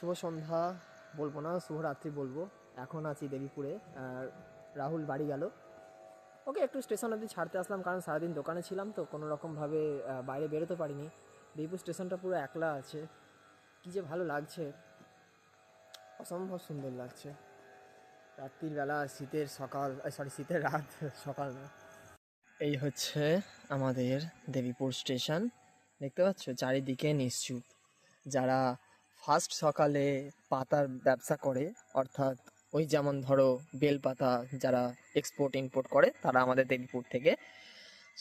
শুভ সন্ধ্যা বলব না শুভরাত্রি বলব। এখন আছি দেবীপুরে, আর রাহুল বাড়ি গেল। ওকে একটু স্টেশন অবধি ছাড়তে আসলাম, কারণ সারাদিন দোকানে ছিলাম তো, কোনো রকমভাবে বাইরে বেরোতে পারিনি। দেবীপুর স্টেশনটা পুরো একলা আছে। কী যে ভালো লাগছে। অসম্ভব সুন্দর লাগছে। রাত্রির বেলা, শীতের সকাল সরি শীতের রাত, সকাল না। এই হচ্ছে আমাদের দেবীপুর স্টেশন। দেখতে পাচ্ছ? চারিদিকে নিশ্চুপ। যারা ফার্স্ট সকালে পাতার ব্যবসা করে, অর্থাৎ ওই যেমন ধরো বেলপাতা যারা এক্সপোর্ট ইম্পোর্ট করে, তারা আমাদের দেবীপুর থেকে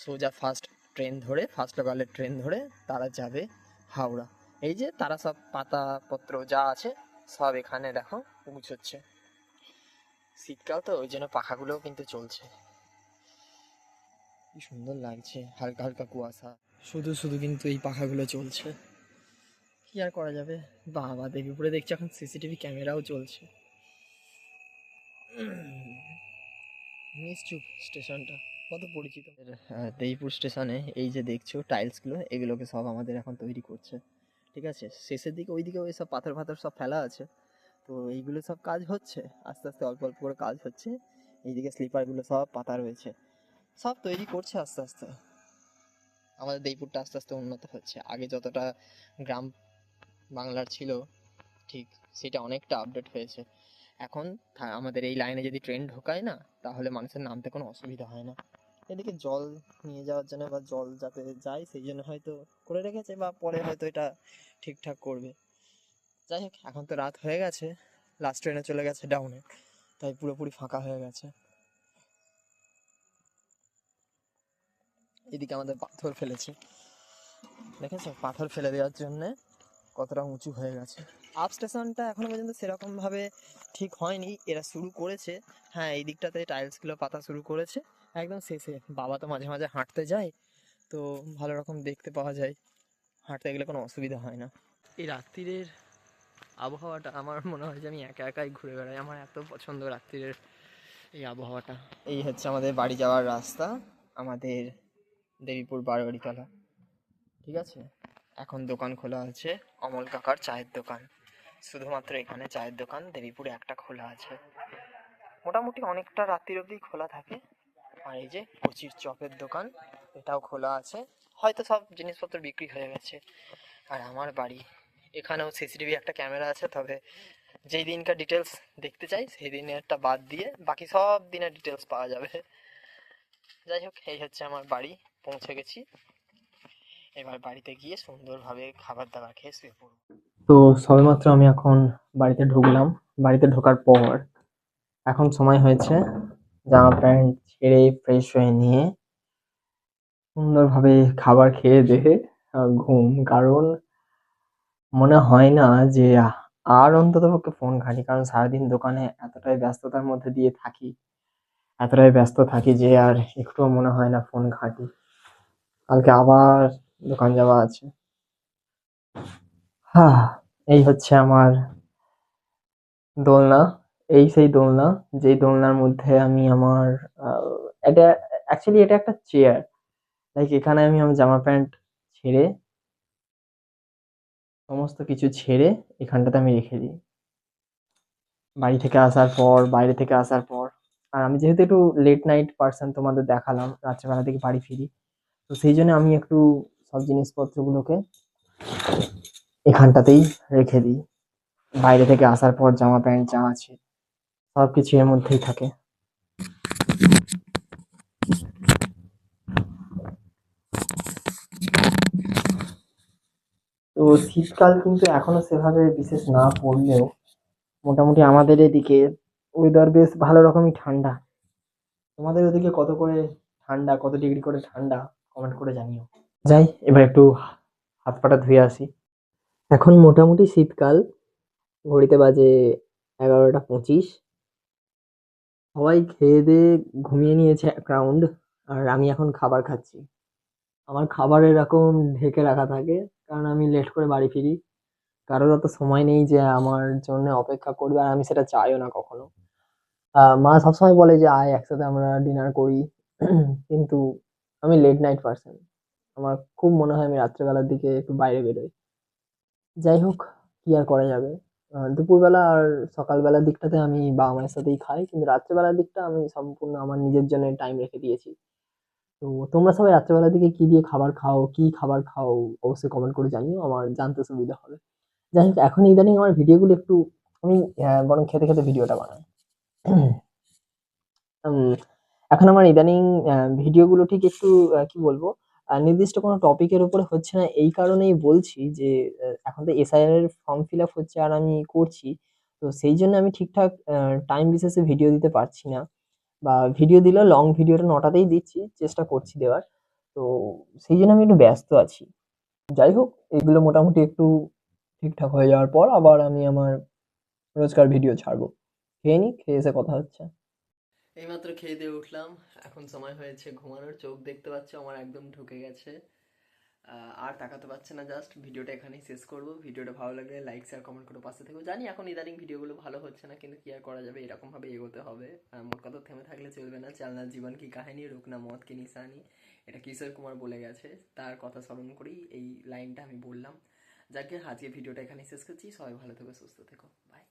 সোজা ফার্স্ট ট্রেন ধরে ফার্স্ট লোকালের ট্রেন ধরে তারা যাবে হাওড়া। এই যে তারা সব পাতাপত্র যা আছে সব এখানে দেখো গুছোচ্ছে শীতকাল তো ওই জন্য পাখাগুলোও কিন্তু চলছে। কি সুন্দর লাগছে, হালকা হালকা কুয়াশা। শুধু শুধু কিন্তু এই পাখাগুলো চলছে। কি আর করা যাবে? বাবা দেবীপুরে দেখছি এখন সিসিটিভি ক্যামেরাও চলছে। নিশ্চুপ স্টেশনটা, কত পরিচিত। দেবীপুর স্টেশনে এই যে দেখছ, টাইলসগুলো, এগুলোকে সব আমাদের এখন তৈরি করছে। ঠিক আছে? শেষের দিকে ওইদিকে ওই সব পাথর ফাথর সব ফেলা আছে। তো এইগুলো সব কাজ হচ্ছে, আস্তে আস্তে অল্প অল্প করে কাজ হচ্ছে। এইদিকে স্লিপারগুলো সব পাতা রয়েছে। সব তৈরি করছে আস্তে আস্তে। আমাদের দেবীপুরটা আস্তে আস্তে উন্নত হচ্ছে। আগে যতটা গ্রাম বাংলার ছিল, ঠিক সেটা অনেকটা আপডেট হয়েছে। এখন আমাদের এই লাইনে যদি ট্রেন ঢোকায় না, তাহলে মানুষের নামতে কোনো অসুবিধা হয় না। এদিকে জল নিয়ে যাওয়ার জন্য বা জল যাতে যায়, সেই জন্য হয়তো করে রেখেছে বা পরে হয়তো এটা ঠিকঠাক করবে। যাই হোক, এখন তো রাত হয়ে গেছে লাস্ট ট্রেনে চলে গেছে ডাউনে তাই পুরোপুরি ফাঁকা হয়ে গেছে। এদিকে আমাদের পাথর ফেলেছে। দেখেছ? পাথর ফেলে দেওয়ার জন্য কতটা উঁচু হয়ে গেছে। আপ স্টেশনটা এখনও পর্যন্ত সেরকমভাবে ঠিক হয়নি এরা শুরু করেছে। হ্যাঁ এই দিকটাতে টাইলসগুলো পাতা শুরু করেছে। একদম শেষে বাবা তো মাঝে মাঝে হাঁটতে যায় তো ভালো রকম দেখতে পাওয়া যায়। হাঁটতে গেলে কোনো অসুবিধা হয় না। এই রাত্রিরের আবহাওয়াটা আমার মনে হয় যে আমি একা একাই ঘুরে বেড়াই। আমার এত পছন্দ রাত্রিরের এই আবহাওয়াটা। এই হচ্ছে আমাদের বাড়ি যাওয়ার রাস্তা আমাদের দেবীপুর বারোয়ারিতলা। ঠিক আছে? এখন দোকান খোলা আছে। অমল কাকার চায়ের দোকান। শুধুমাত্র এখানে চায়ের দোকান, দেবীপুরে একটা খোলা আছে। মোটামুটি অনেকটা রাত্রির অবধি খোলা থাকে। আর এই যে কচির চপের দোকান, এটাও খোলা আছে। হয়তো সব জিনিসপত্র বিক্রি হয়ে গেছে। আর আমার বাড়ি, এখানেও সিসিটিভি একটা ক্যামেরা আছে, তবে যেই দিনকার ডিটেলস দেখতে চাই, সেই দিনেরটা বাদ দিয়ে বাকি সব দিনের ডিটেলস পাওয়া যাবে। যাই হোক, এই হচ্ছে আমার বাড়ি, পৌঁছে গেছি। এবার বাড়িতে গিয়ে সুন্দরভাবে খাবার দাবার খেয়ে শুয়ে পড়ব। তো সবেমাত্র আমি এখন বাড়িতে ঢুকলাম। বাড়িতে ঢোকার পর এখন সময় হয়েছে জামা প্যান্ট ছেড়ে ফ্রেশ হয়ে নিয়ে সুন্দরভাবে খাবার খেয়ে দেয়ে ঘুম। কারণ মনে হয় না যে আর অন্তত পক্ষে ফোন ঘাঁটি। কারণ সারাদিন দোকানে এতটাই ব্যস্ততার মধ্যে দিয়ে থাকি, এতটাই ব্যস্ত থাকি যে আর একটুও মনে হয় না ফোন ঘাঁটি। কালকে আবার দোকান যাওয়া আছে। হ্যাঁ এই হচ্ছে আমার দোলনা। এই সেই দোলনা, যেই দোলনার মধ্যে আমি আমার এটা অ্যাকচুয়ালি এটা একটা চেয়ার লাইক এখানে আমি আমার জামা প্যান্ট ছেড়ে, সমস্ত কিছু ছেড়ে এখানটাতে আমি রেখে দিই। বাড়ি থেকে আসার পর, বাইরে থেকে আসার পর। আর আমি যেহেতু একটু লেট নাইট পার্সন তোমাদের দেখালাম, রাত্রেবেলা থেকে বাড়ি ফিরি। তো সেই জন্য আমি একটু সব জিনিসপত্রগুলোকে এখানটাতেই রেখে দিই। বাইরে থেকে আসার পর জামা প্যান্ট যা আছে সব কিছু এর মধ্যেই থাকে। তো শীতকাল কিন্তু এখনও সেভাবে বিশেষ না পড়লেও মোটামুটি আমাদের এদিকে ওয়েদার বেশ ভালো রকমই ঠান্ডা। তোমাদের ওদিকে কত করে ঠান্ডা, কত ডিগ্রি করে ঠান্ডা? কমেন্ট করে জানিও। যাই, এবার একটু হাত পাটা ধুয়ে আসি। এখন মোটামুটি শীতকাল, ঘড়িতে বাজে এগারোটা পঁচিশ। সবাই খেয়ে দিয়ে ঘুমিয়ে নিয়েছে এক রাউন্ড আর আমি এখন খাবার খাচ্ছি। আমার খাবার এরকম ঢেকে রাখা থাকে, কারণ আমি লেট করে বাড়ি ফিরি। কারোর অত সময় নেই যে আমার জন্য অপেক্ষা করবে, আর আমি সেটা চাইও না কখনো। মা সবসময় বলে যে, আয়, একসাথে আমরা ডিনার করি। কিন্তু আমি লেট নাইট পার্সন আমার খুব মনে হয় আমি রাত্রেবেলার দিকে একটু বাইরে বেরোই। যাই হোক, কি আর করা যাবে? দুপুরবেলা আর সকালবেলার দিকটাতে আমি বাবা মায়ের সাথেই খাই, কিন্তু রাত্রেবেলার দিকটা আমি সম্পূর্ণ আমার নিজের জন্য টাইম রেখে দিয়েছি। তো তোমরা সবাই রাত্রেবেলার দিকে কি দিয়ে খাবার খাও, কি খাবার খাও, অবশ্যই কমেন্ট করে জানিও, আমার জানতে সুবিধা হবে। যাই হোক, এখন ইদানিং আমার ভিডিওগুলো একটু, আমি বরং খেতে খেতে ভিডিওটা বানাই। এখন আমার ইদানিং ভিডিওগুলো ঠিক একটু কি বলব? নির্দিষ্ট কোনো টপিকের উপরে হচ্ছে না। এই কারণেই বলছি যে এখন তো এসআইআর এর ফর্ম ফিল আপ হচ্ছে আর আমি করছি। তো সেই জন্য আমি ঠিকঠাক টাইম বিশেষে ভিডিও দিতে পারছি না। বা ভিডিও দিলেও লং ভিডিওটা নটাতেই দিচ্ছি, চেষ্টা করছি দেওয়ার। তো সেই জন্য আমি একটু ব্যস্ত আছি। যাই হোক, এগুলো মোটামুটি একটু ঠিকঠাক হয়ে যাওয়ার পর আবার আমি আমার রোজকার ভিডিও ছাড়বো। খেয়ে নিই খেয়ে এসে কথা হচ্ছে। এইমাত্র খেয়ে দিয়ে উঠলাম। এখন সময় হয়েছে ঘুমানোর। চোখ দেখতে পাচ্ছ, আমার একদম ঢুকে গেছে। আর তাকাতে পারছে না জাস্ট। ভিডিওটা এখানেই শেষ করব। ভিডিওটা ভালো লাগলে লাইক শেয়ার কমেন্ট করে পাশে থেকো। জানি এখন ইদানিং ভিডিওগুলো ভালো হচ্ছে না, কিন্তু কি আর করা যাবে? এরকমভাবে এগোতে হবে। মোট কথা থেমে থাকলে চলবে না। চালনার জীবন কি কাহিনী? রুকনা মত কি নিশানি? এটা কিশোর কুমার বলে গেছে। তার কথা স্মরণ করেই এই লাইনটা আমি বললাম। যাকে আজকে ভিডিওটা এখানেই শেষ করছি। সবাই ভালো থেকো, সুস্থ থেকো। বাই